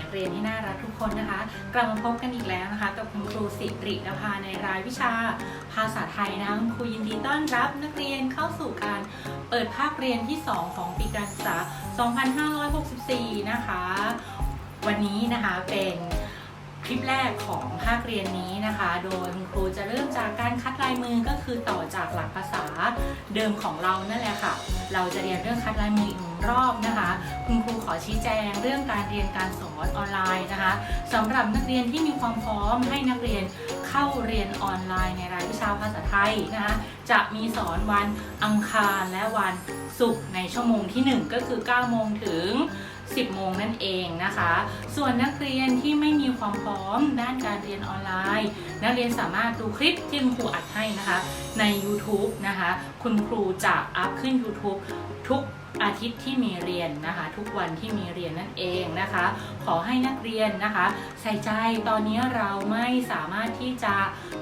นักเรียนที่น่ารักทุกคนนะคะ กลับมาพบกันอีกแล้วนะคะกับคุณครูสิรินภาในรายวิชา ภาษาไทยนะคะคุณครูยินดีต้อนรับนักเรียนเข้าสู่การเปิดภาคเรียนที่ 2 ของปีการศึกษา 2564 นะคะ วันนี้นะคะเป็น คลิปแรกของภาคเรียนนี้นะคะ โดยคุณครูจะเริ่มจากการคัดลายมือก็คือต่อจากหลักภาษาเดิมของเรานั่นแหละค่ะ เราจะเรียนเรื่องคัดลายมืออีกหนึ่งรอบนะคะ คุณครูขอชี้แจงเรื่องการเรียนการสอนออนไลน์นะคะสำหรับนักเรียนที่มีความพร้อมให้นักเรียนเข้าเรียนออนไลน์ในรายวิชาภาษาไทยนะคะจะมีสอนวันอังคารและวันศุกร์ในชั่วโมงที่ 1 ก็คือ9โมงถึง 10 โมงนั่นเองนะคะ ส่วนนักเรียนที่ไม่มีความพร้อมด้านการเรียนออนไลน์ นักเรียนสามารถดูคลิปที่คุณครูอัดให้นะคะ ใน YouTube นะคะ คุณครูจะอัพขึ้น YouTube ทุกอาทิตย์ที่มีเรียนนะคะ ทุกวันที่มีเรียนนั่นเองนะคะ ขอให้นักเรียนนะคะ ใส่ใจตอนนี้เราไม่สามารถที่จะ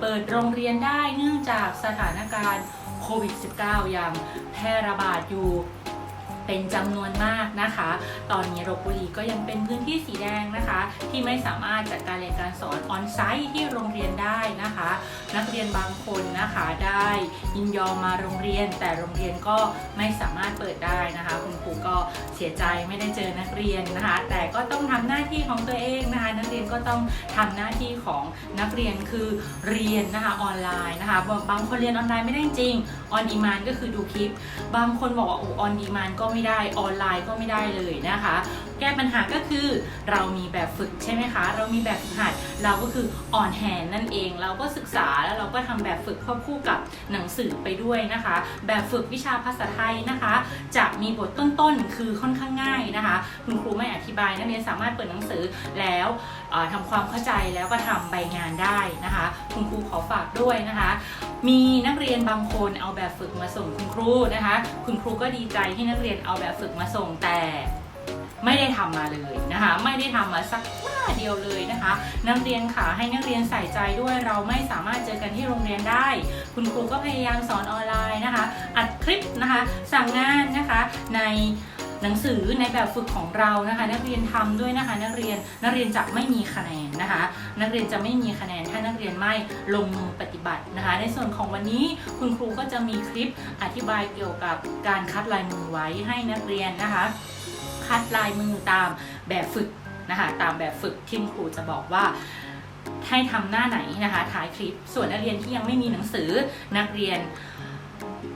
เปิดโรงเรียนได้เนื่องจากสถานการณ์โควิด -19 ยังแพร่ระบาดอยู่ เป็นจำนวนมากนะคะ ตอนนี้ลบบุรีก็ยังเป็นพื้นที่สีแดงนะคะ ที่ไม่สามารถจัดการเรียนการสอนออนไซต์ที่โรงเรียนได้นะคะ นักเรียนบางคนนะคะได้ยินยอมมาโรงเรียน แต่โรงเรียนก็ไม่สามารถเปิดได้นะคะ คุณครูก็เสียใจไม่ได้เจอนักเรียนนะคะ แต่ก็ต้องทำหน้าที่ของตัวเองนะคะ นักเรียนก็ต้องทำหน้าที่ของนักเรียนคือเรียนนะคะออนไลน์นะคะบางคนเรียนออนไลน์ไม่ได้จริง ออนดีมานก็คือดูคลิป บางคนบอกว่าโอ้ออนดีมานก็ไม่ได้ออนไลน์ก็ไม่ได้เลยนะคะ แก้ปัญหาก็คือเรามีแบบฝึกใช่ไหมคะ เรามีแบบฝึกหัดเราก็คือออนแฮนนั่นเอง เราก็ศึกษาแล้วเราก็ทำแบบฝึกควบคู่กับหนังสือไปด้วยนะคะ แบบฝึกวิชาภาษาไทยนะคะ จะมีบทต้นๆ คือค่อนข้างง่าย นะคะ คุณครูไม่อธิบายนักเรียนสามารถเปิดหนังสือแล้วเอ่อทำความเข้าใจแล้วก็ทำใบงานได้นะคะ คุณครูขอฝากด้วยนะคะ มีนักเรียนบางคนเอาแบบฝึกมาส่งคุณครูนะคะ คุณครูก็ดีใจที่นักเรียนเอาแบบฝึกมาส่งแต่ไม่ได้ทำมาเลยนะคะ ไม่ได้ทำมาสักหน้าเดียวเลยนะคะ นักเรียนค่ะให้นักเรียนใส่ใจด้วยเราไม่สามารถเจอกันที่โรงเรียนได้ คุณครูก็พยายามสอนออนไลน์นะคะ อัดคลิปนะคะ สั่งงานนะคะใน หนังสือในแบบฝึกของเรานะคะ นักเรียนทำด้วยนะคะ นักเรียนนักเรียนจะไม่มีคะแนนนะคะ นักเรียนจะไม่มีคะแนนถ้านักเรียนไม่ลงมือปฏิบัตินะคะ ในส่วนของวันนี้คุณครูก็จะมีคลิปอธิบายเกี่ยวกับการคัดลายมือไว้ให้นักเรียนนะคะ คัดลายมือตามแบบฝึกนะคะตามแบบฝึกที่ครูจะบอกว่าให้ทำหน้าไหนนะคะถ่ายคลิปส่วนนักเรียนที่ยังไม่มีหนังสือนักเรียน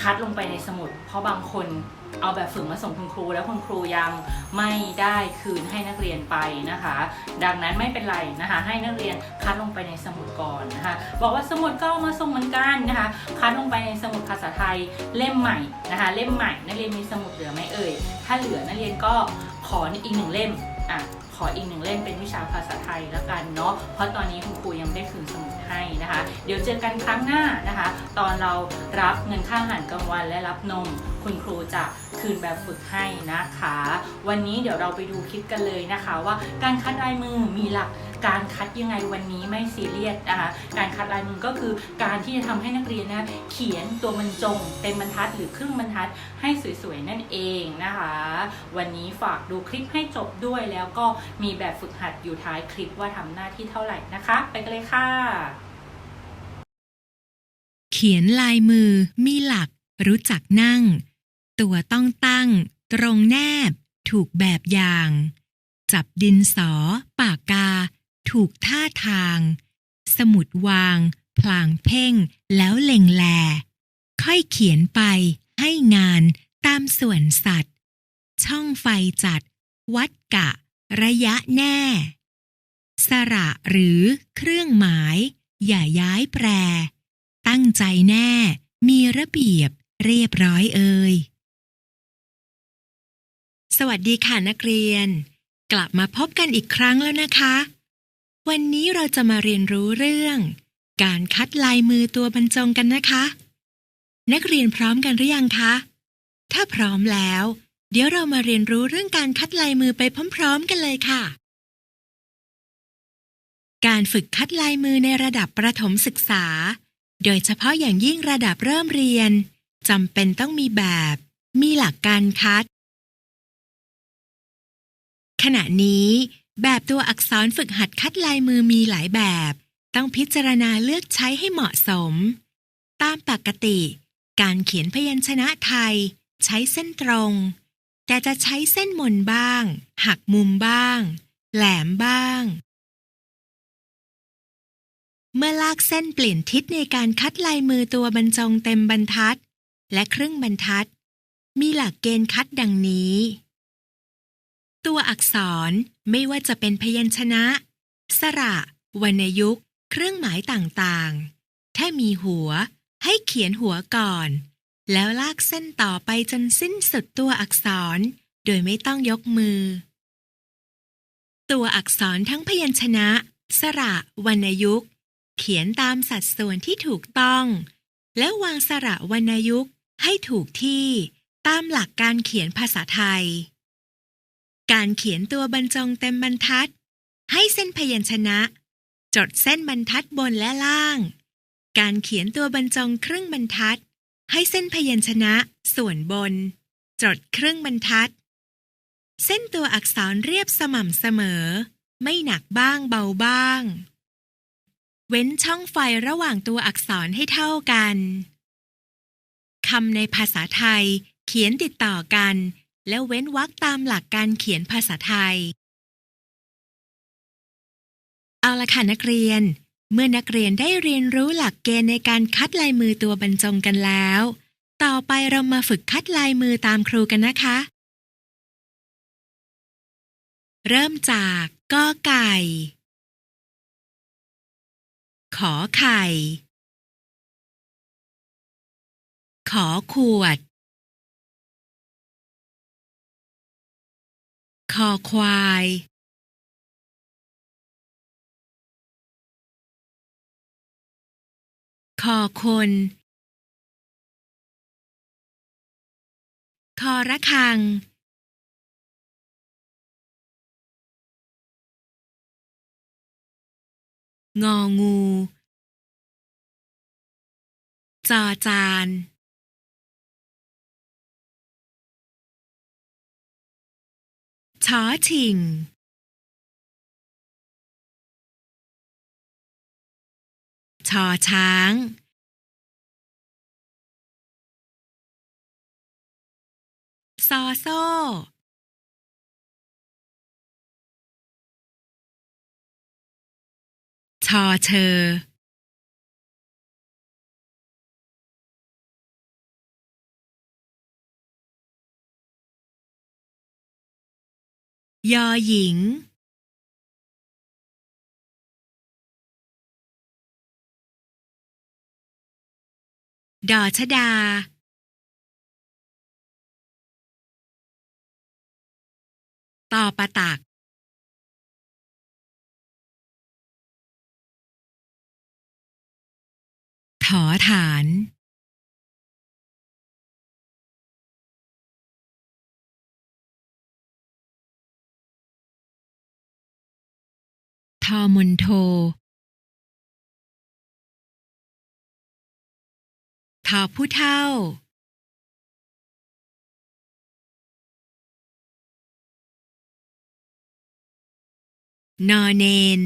คัดลงไปในสมุด เพราะบางคน เอาแบบฝึกมาส่งคุณครู แล้วคุณครูยังไม่ได้คืนให้นักเรียนไปนะคะ ดังนั้นไม่เป็นไรนะคะ ให้นักเรียนคัดลงไปในสมุดก่อนนะคะ บอกว่าสมุดก็เอามาส่งเหมือนกันนะคะ คัดลงไปในสมุดภาษาไทยเล่มใหม่นะคะ เล่มใหม่นักเรียนมีสมุดเหลือไหมเอ่ยถ้าเหลือนักเรียนก็ขออีกหนึ่งเล่มอะ ขออีกหนึ่งเล่มเป็นวิชาภาษาไทยแล้วกันเนาะเพราะตอนนี้คุณครูยังไม่ได้คืนสมุดให้นะคะ เดี๋ยวเจอกันครั้งหน้านะคะ ตอนเรารับเงินค่าอาหารกลางวันและรับนม คุณครูจะคืนแบบฝึกให้นะคะ วันนี้เดี๋ยวเราไปดูคลิปกันเลยนะคะ ว่าการคัดลายมือมีหลัก การคัดยังไงวันนี้ไม่ซีเรียสนะคะการคัดลายมือก็คือการที่จะทำให้นักเรียนนะเขียนตัวบรรจงเต็มบรรทัดหรือครึ่งบรรทัดให้สวยๆนั่นเองนะคะ วันนี้ฝากดูคลิปให้จบด้วยแล้วก็มีแบบฝึกหัดอยู่ท้ายคลิปว่าทำหน้าที่เท่าไหร่นะคะ ไปกันเลยค่ะ เขียนลายมือมีหลัก รู้จักนั่ง ตัวต้องตั้ง ตรงแนบ ถูกแบบอย่าง จับดินสอ ปากกา ถูกท่าทาง สมุดวาง พลางเพ่งแล้วเล็งแล ค่อยเขียนไปให้งานตามส่วนสัตว์ ช่องไฟจัด วัดกะ ระยะแน่ สระหรือเครื่องหมาย อย่าย้ายแปร ตั้งใจแน่ มีระเบียบเรียบร้อยเอ่ยสวัสดีค่ะนักเรียน กลับมาพบกันอีกครั้งแล้วนะคะ วันนี้เราจะมาเรียนรู้เรื่อง การคัดลายมือตัวบรรจงกันนะคะ นักเรียนพร้อมกันหรือยังคะ ถ้าพร้อมแล้ว เดี๋ยวเรามาเรียนรู้เรื่องการคัดลายมือไปพร้อม ๆ กันเลยค่ะ การฝึกคัดลายมือในระดับประถมศึกษา โดยเฉพาะอย่างยิ่งระดับเริ่มเรียนจำเป็นต้องมีแบบ มีหลักการคัด ขณะนี้ แบบตัวอักษรฝึกหัดคัดลายมือมีหลายแบบ ต้องพิจารณาเลือกใช้ให้เหมาะสม ตามปกติ การเขียนพยัญชนะไทย ใช้เส้นตรง แต่จะใช้เส้นมนบ้าง หักมุมบ้าง แหลมบ้าง เมื่อลากเส้นเปลี่ยนทิศในการคัดลายมือตัวบรรจงเต็มบรรทัด และครึ่งบรรทัด มีหลักเกณฑ์คัดดังนี้ ตัวอักษรไม่ว่าจะเป็นพยัญชนะ สระ วรรณยุกต์ เครื่องหมายต่างๆ ถ้ามีหัว ให้เขียนหัวก่อน แล้วลากเส้นต่อไปจนสิ้นสุดตัวอักษร โดยไม่ต้องยกมือ ตัวอักษรทั้งพยัญชนะ สระ วรรณยุกต์ เขียนตามสัดส่วนที่ถูกต้อง และวางสระวรรณยุกต์ให้ถูกที่ ตามหลักการเขียนภาษาไทย การเขียนตัวบรรจงเต็มบรรทัด ให้เส้นพยัญชนะ จดเส้นบรรทัดบนและล่าง การเขียนตัวบรรจงครึ่งบรรทัด ให้เส้นพยัญชนะ ส่วนบน จดครึ่งบรรทัด เส้นตัวอักษรเรียบสม่ำเสมอ ไม่หนักบ้างเบาบ้าง เว้นช่องไฟระหว่างตัวอักษรให้เท่ากันคำในภาษาไทยเขียนติดต่อกัน แล้วเว้นวรรคตามหลักการเขียนภาษาไทย เอาละค่ะนักเรียน เมื่อนักเรียนได้เรียนรู้หลักเกณฑ์ในการคัดลายมือตัวบรรจงกันแล้ว ต่อไปเรามาฝึกคัดลายมือตามครูกันนะคะ เริ่มจากกอไก่ ขอไข่ ขอขวด คอควาย คอคน คอระฆัง งองู จอจาน ชอชิง ชอช้าง ซอโซ่ ชอเชอ ยอหญิงดอชดา ต่อปะตัก ถอฐาน ทอมนโททอผู้เท่านอเนน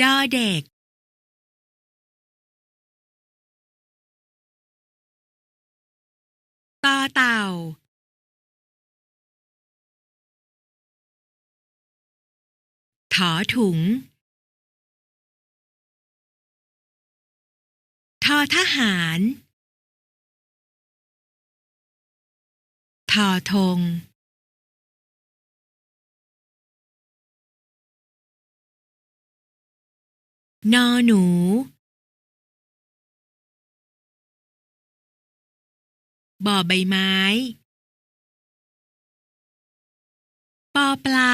ดอเด็กตอเต่า ถอถุง ทอทหาร ทอธงนอหนู บ่อใบไม้ ปอปลา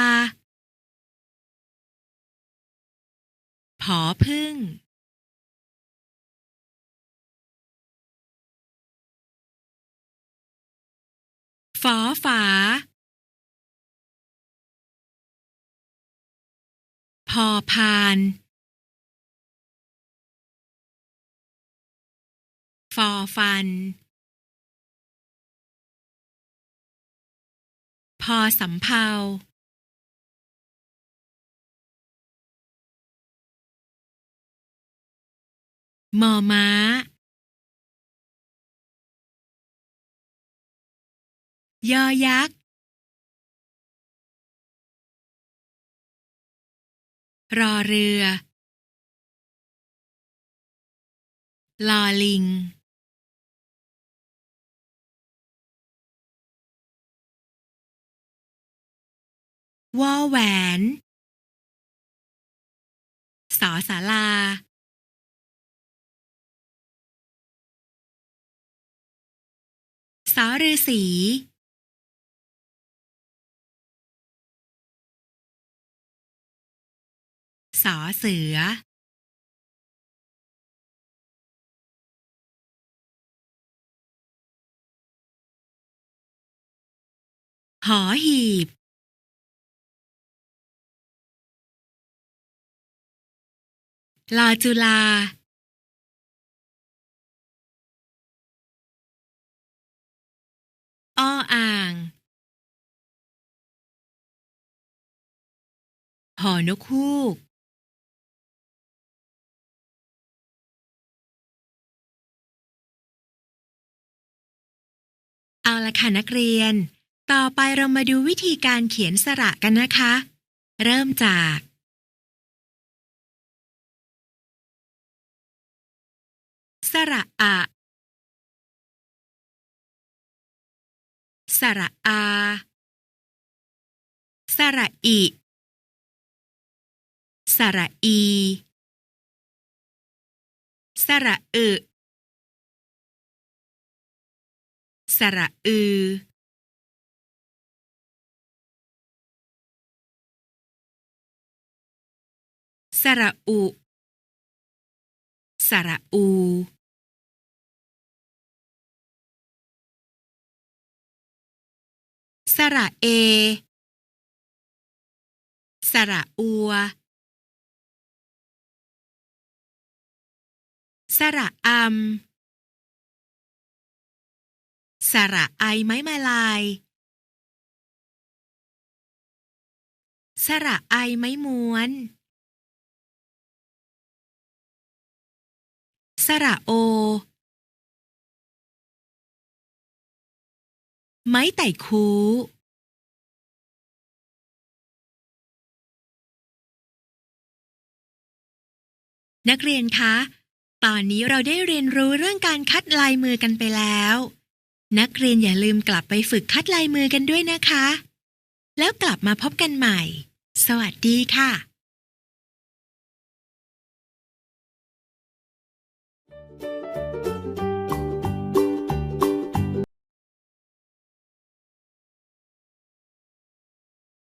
อพึ่งฝอฝาพอพานฟอฟัน พอสำเพา มอม้า ยอยักษ์ รอเรือ ลอลิง วอแหวน สอสาลา สอฤาษีสอเสือ หอหีบ ลอจุลา ออ่าง หอนกฮูก เอาละค่ะนักเรียน ต่อไปเรามาดูวิธีการเขียนสระกันนะคะ เริ่มจากสระอะ สระอา สระอิ สระอี สระอึสระอือ สระอุ สระอู สระเอ สระอัว สระอัม สระไอไม้มาลาย สระไอไม้ม้วน สระโอ ไม้ไต่คูนักเรียนคะ ตอนนี้เราได้เรียนรู้เรื่องการคัดลายมือกันไปแล้ว นักเรียนอย่าลืมกลับไปฝึกคัดลายมือกันด้วยนะคะ แล้วกลับมาพบกันใหม่ สวัสดีค่ะ